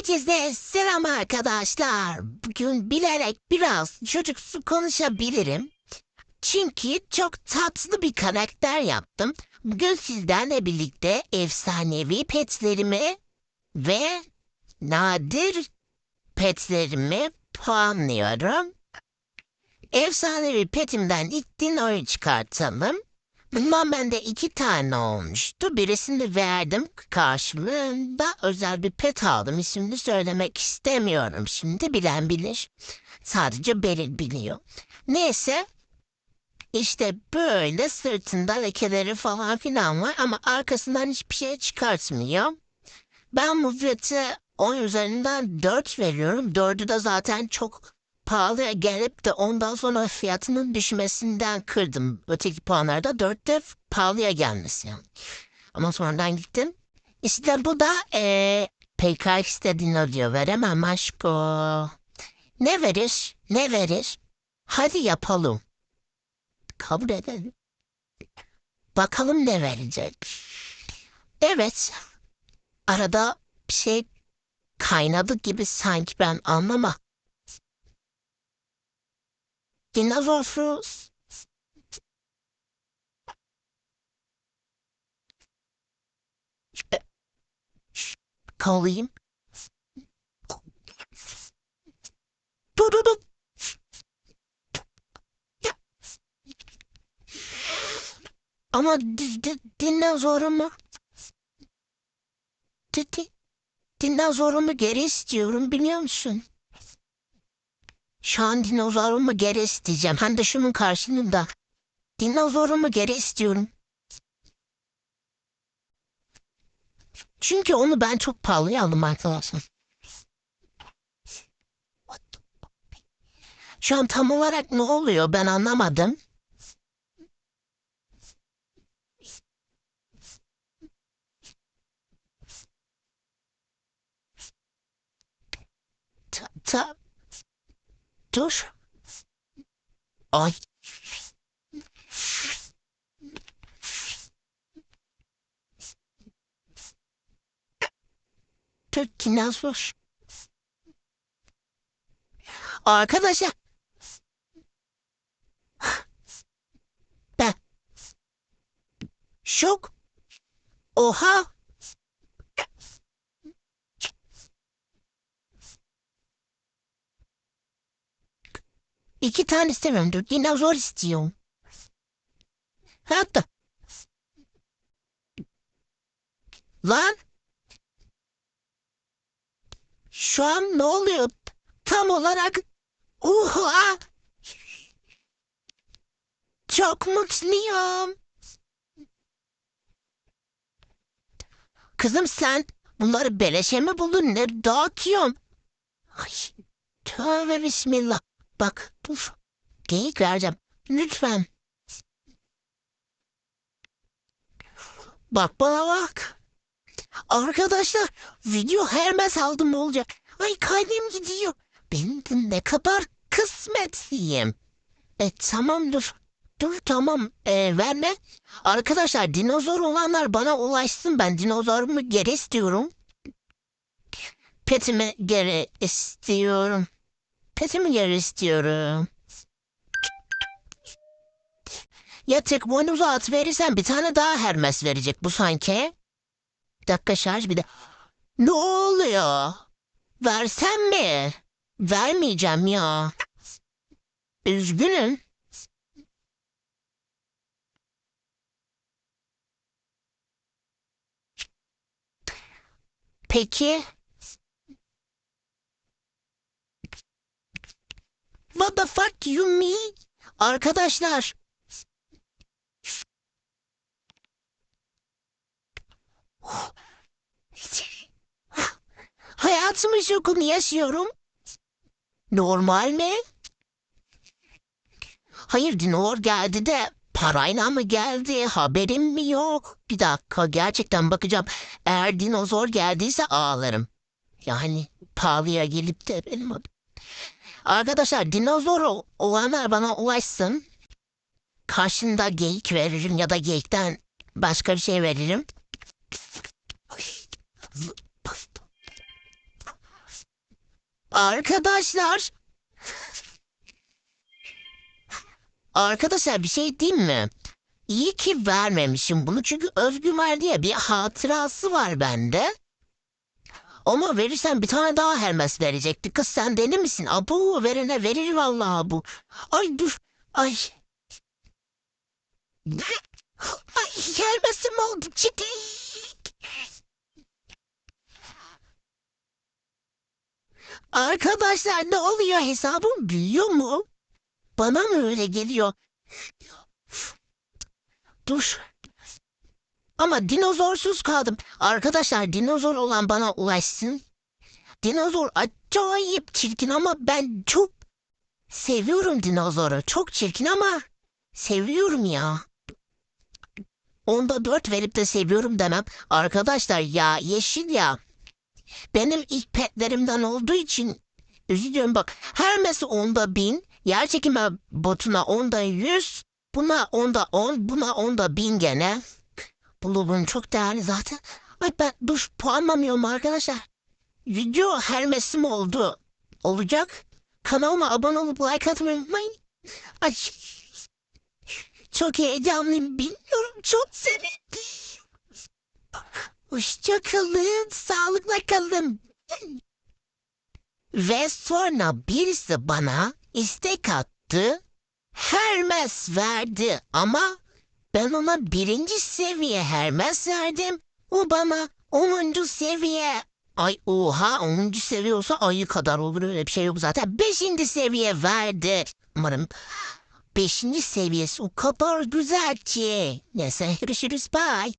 Herkese selam arkadaşlar. Bugün bilerek biraz çocuksu konuşabilirim. Çünkü çok tatlı bir karakter yaptım. Bugün sizlerle birlikte efsanevi petlerimi ve nadir petlerimi puanlıyorum. Efsanevi petimden ilk dinoyu çıkartalım. Bundan bende iki tane olmuştu. Birisini verdim karşılığında özel bir pet aldım. İsmini söylemek istemiyorum şimdi bilen bilir. Sadece Beril biliyor. Neyse işte böyle sırtında lekeleri falan filan var ama arkasından hiçbir şey çıkartmıyor. Ben bu peti 10 üzerinden 4 veriyorum. 4'ü de zaten çok pahalıya gelip de ondan sonra fiyatının düşmesinden kırdım. Öteki puanlarda dörtte pahalıya gelmesi yani. Ama sonradan gittim. İşte bu da ee, PK istediğini diyor. Veremem aşko. Ne verir? Ne verir? Hadi yapalım. Kabul edelim. Bakalım ne verecek. Evet. Arada bir şey kaynadı gibi sanki ben anlama. Dinozorsuz. Kalayım. Dur dur dur. Ama di- di- dinozorumu di- di- dinozorumu geri istiyorum biliyor musun? Şu an dinozorumu geri isteyeceğim. Hem de şunun karşılığında. Dinozorumu geri istiyorum. Çünkü onu ben çok pahalıya aldım arkadaşlar. Şu an tam olarak ne oluyor ben anlamadım. Dur. Ay. Türk dinozor. Arkadaşlar. Ben. Şok. Oha. İki tane istemiyorum. Dur, dinozor istiyorum. Hatta. Lan. Şu an ne oluyor? Tam olarak. Oha. Çok mutluyum. Kızım sen bunları beleşe mi buldun? Ne dağıtıyorsun? Ay, tövbe bismillah. Bak dur. Geyik vereceğim. Lütfen. Bak bana bak. Arkadaşlar video Hermes aldım olacak. Ay kalbim gidiyor. Benim de ne kadar kısmetliyim. E tamam dur. Dur tamam e, verme. Arkadaşlar dinozor olanlar bana ulaşsın. Ben dinozorumu geri istiyorum. Petimi geri istiyorum. Petimi geri istiyorum. Ya tek boynuzu at verirsen bir tane daha Hermes verecek bu sanki. Bir dakika şarj bir de. Ne oluyor? Versem mi? Vermeyeceğim ya. Üzgünüm. Peki. What the fuck you mean? Arkadaşlar. Hayatımın şokunu yaşıyorum. Normal mi? Hayır dinor geldi de parayla mı geldi haberim mi yok? Bir dakika gerçekten bakacağım. Eğer dinozor geldiyse ağlarım. Yani pahalıya gelip de benim adım. Arkadaşlar dinozor ol- olanlar bana ulaşsın. Karşında geyik veririm ya da geyikten başka bir şey veririm. Arkadaşlar. Arkadaşlar bir şey diyeyim mi? İyi ki vermemişim bunu çünkü Özgümer diye bir hatırası var bende. Ama verirsen bir tane daha Hermes verecekti. Kız sen deli misin? Abu verene verir vallahi bu. Ay dur. Ay. Ay Hermes'im oldu. Çık. Arkadaşlar ne oluyor hesabım büyüyor mu? Bana mı öyle geliyor? Dur. Ama dinozorsuz kaldım. Arkadaşlar dinozor olan bana ulaşsın. Dinozor acayip çirkin ama ben çok seviyorum dinozoru. Çok çirkin ama seviyorum ya. Onda dört verip de seviyorum demem. Arkadaşlar ya yeşil ya. Benim ilk petlerimden olduğu için üzülüyorum bak. Hermes'e onda bin. Yer çekimi botuna onda yüz. Buna onda on. Buna onda bin gene. Bulubun çok değerli zaten. Ay ben dur puanlamıyorum arkadaşlar. Video Hermes'im oldu. Olacak. Kanalıma abone olup like atmayı unutmayın. Ay. Çok heyecanlıyım. Bilmiyorum. Çok sevindim. Hoşçakalın. Sağlıkla kalın. Ve sonra birisi bana istek attı. Hermes verdi ama ben ona birinci seviye Hermes verdim. O bana onuncu seviye. Ay oha onuncu seviye olsa ayı kadar olur öyle bir şey yok zaten. Beşinci seviye verdi. Umarım beşinci seviyesi o kadar güzel ki. Neyse görüşürüz bye.